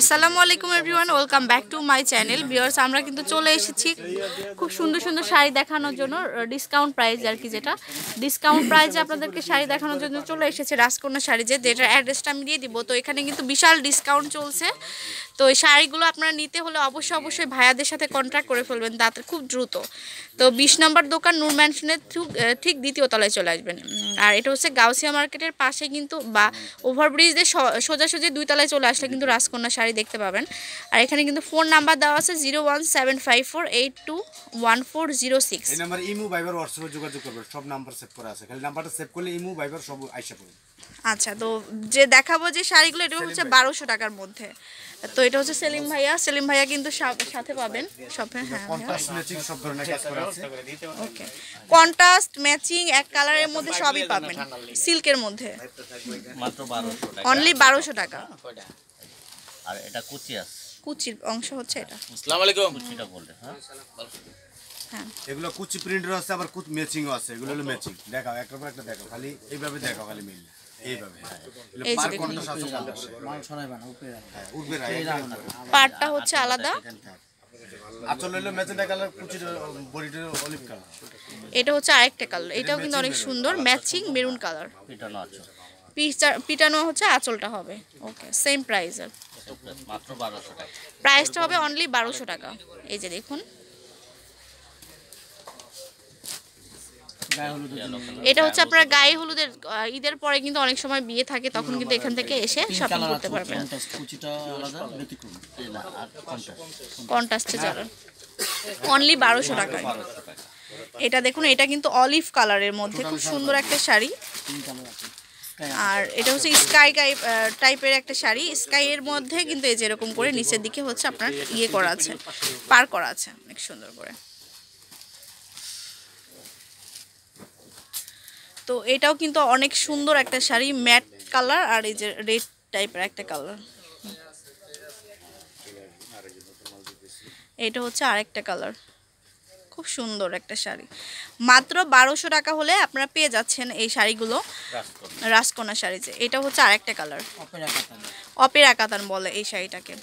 আসসালামু আলাইকুম everyone, welcome back to my channel. Viewers, আমরা কিন্তু চলে এসেছি খুব সুন্দর সুন্দর শাড়ি দেখানোর জন্য ডিসকাউন্ট প্রাইস আর কি যেটা। ডিসকাউন্ট প্রাইসে আপনাদেরকে শাড়ি দেখানোর জন্য চলে এসেছে, রাজকন্যা শাড়ি যে যেটার অ্যাড্রেসটা আমি দিয়ে দিব। তো এখানে কিন্তু বিশাল ডিসকাউন্ট চলছে। তো এই শাড়িগুলো আপনারা নিতে হলে অবশ্যই অবশ্যই ভাইয়াদের সাথে কন্ট্যাক্ট করে ফেলবেন, তাতে খুব দ্রুত। তো বিশ নম্বর দোকান নূর ম্যানশনের ঠিক দ্বিতীয় তলায় চলে আসবেন। আর এটা হচ্ছে গাউসিয়া মার্কেটের পাশে কিন্তু বা ওভারব্রিজ সোজাসুজি দুই তলায় চলে আসলে কিন্তু রাজকন্যা শাড়ি দেখতে পাবেন। আর এখানে কিন্তু ফোন নাম্বার দেওয়া আছে zero one seven five four eight two one four zero six. এই নাম্বার ইমু ভাইবার হোয়াটসঅ্যাপে যোগাযোগ করবেন সব নাম্বার সেভ করা আছে। খালি নাম্বারটা সেভ করলে ইমু ভাইবার সব আইসা পড়বে। আচ্ছা তো যে দেখাবো যে শাড়িগুলো এটা হচ্ছে বারোশো টাকার মধ্যে। তো এটা হচ্ছে সেলিম ভাইয়া। সেলিম ভাইয়া কিন্তু সাথে পাবেন। সব হ্যাঁ কন্ট্রাস্ট ম্যাচিং সব ধরনের কাজ করা আছে। ওকে কন্ট্রাস্ট ম্যাচিং এক কালারের মধ্যে সবই পাবেন। সিল্কের মধ্যে। মাত্র বারোশো টাকা। অনলি বারোশো টাকা। আর এটা কুচি আছে। কুচির অংশ হচ্ছে এটা। আসসালামু আলাইকুম। কুচিটা বলতে হ্যাঁ? হ্যাঁ। এগুলো কুচি প্রিন্টের আছে আবার কুচ ম্যাচিংও আছে। এগুলো হলো ম্যাচিং দেখাও একটার পর একটা দেখাও। খালি এইভাবে দেখাও খালি মিললে এইভাবে হ্যাঁ। হ্যাঁ পাটটা হচ্ছে আলাদা। অলিভ কালার এটা হচ্ছে আরেকটা কালার এটাও কিন্তু অনেক সুন্দর ম্যাচিং মেরুন কালার পিটানো পিটানো হচ্ছে আঁচলটা হবে। ওকে সেম টাকা। প্রাইসটা হবে অনলি বারোশো টাকা। এই যে দেখুন। এটা হচ্ছে আপনার গায়ে হলুদের ঈদের পরে কিন্তু অনেক সময় বিয়ে থাকে তখন কিন্তু এখান থেকে এসে শপিং করতে পারবেন। কন্ট্রাস্টে যারা অনলি বারোশো টাকায়। টাকা এটা দেখুন এটা কিন্তু অলিভ কালারের মধ্যে খুব সুন্দর একটা শাড়ি। আর এটা হচ্ছে স্কাই টাইপের একটা শাড়ি। স্কাই এর মধ্যে কিন্তু এই যে এরকম করে নিচের দিকে হচ্ছে আপনার ইয়ে করা আছে পার করা আছে অনেক সুন্দর করে। তো এটাও কিন্তু অনেক সুন্দর একটা শাড়ি ম্যাট কালার আর এই যে রেড টাইপের একটা কালার। এটা হচ্ছে আরেকটা কালার। খুব সুন্দর একটা শাড়ি। মাত্র বারোশো টাকা হলে আপনারা পেয়ে যাচ্ছেন এই শাড়িগুলো। রাজকন্যা। শাড়ি যে এটা হচ্ছে আরেকটা কালার। অপেরা অপেরা কাতান বলে এই শাড়িটাকে।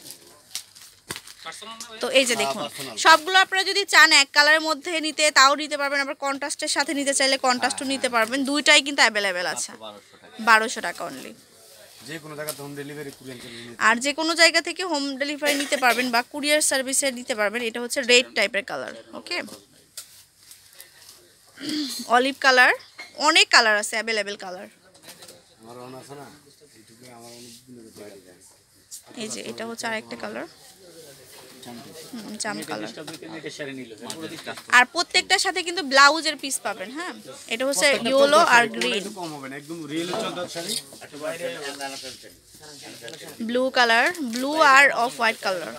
তো এই যে দেখুন সবগুলো আপনারা যদি চান এক কালারের মধ্যে নিতে তাও নিতে পারবেন। আবার কন্ট্রাস্টের সাথে নিতে চাইলে কন্ট্রাস্টও নিতে পারবেন। দুইটাই কিন্তু অ্যাভেলেবেল আছে। বারোশো টাকা। অনলি আর যে কোনো জায়গা থেকে হোম ডেলিভারি নিতে পারবেন বা কুরিয়ার সার্ভিসে নিতে পারবেন এটা হচ্ছে রেড টাইপের কালার ওকে অলিভ কালার অনেক কালার আছে অ্যাভেলেবেল কালার এই যে এটা হচ্ছে আরেকটা কালার জাম কালার আর প্রত্যেকটার সাথে কিন্তু ব্লাউজের পিস পাবেন হ্যাঁ? এটা হচ্ছে ইয়েলো আর গ্রিন একটু কম হবে না একদম রিয়েল চদ্দর শাড়ি। ব্লু কালার ব্লু আর অফ হোয়াইট কালার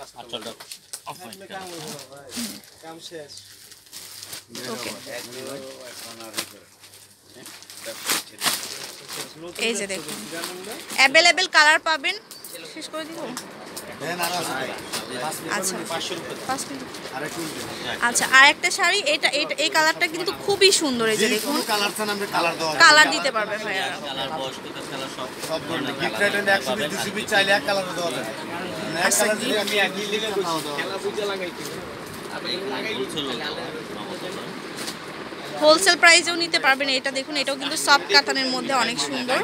এই যে দেখুন। অ্যাভেলেবেল কালার পাবেন শেষ করে দিব? আচ্ছা। আর আচ্ছা আর একটা শাড়ি এটা এটা এই কালারটা কিন্তু খুবই সুন্দর এই যে যে দেখুন। কালার চান আমরা কালার দেওয়া যাবে। কালার দিতে পারবে ভাইয়া। এক আচ্ছা। হোলসেল প্রাইসেও নিতে পারবেন এটা দেখুন এটাও কিন্তু সফট কাতানের মধ্যে অনেক সুন্দর।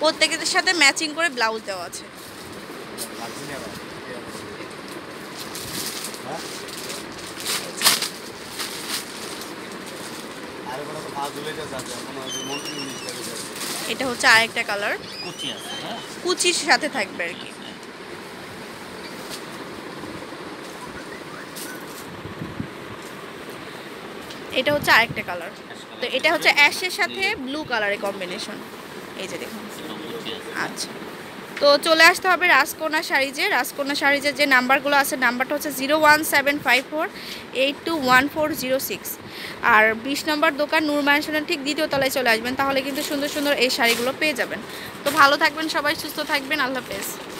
প্রত্যেকের সাথে ম্যাচিং করে ব্লাউজ দেওয়া আছে। এটা হচ্ছে আরেকটা কালার কুচি কুচির সাথে থাকবে আর কি। এটা হচ্ছে আরেকটা কালার তো এটা হচ্ছে অ্যাশের সাথে ব্লু কালারের কম্বিনেশন এই যে দেখুন। আচ্ছা। তো চলে আসতে হবে রাজকন্যা শাড়িজে রাজকন্যা শাড়িজের যে নাম্বারগুলো আছে, নাম্বারটা হচ্ছে zero one seven five four eight two one four zero six. আর বিশ নম্বর দোকান নূর ম্যানশনের ঠিক দ্বিতীয় তলায় চলে আসবেন, তাহলে কিন্তু সুন্দর সুন্দর এই শাড়িগুলো পেয়ে যাবেন। তো ভালো থাকবেন সবাই, সুস্থ থাকবেন, আল্লাহ হাফেজ।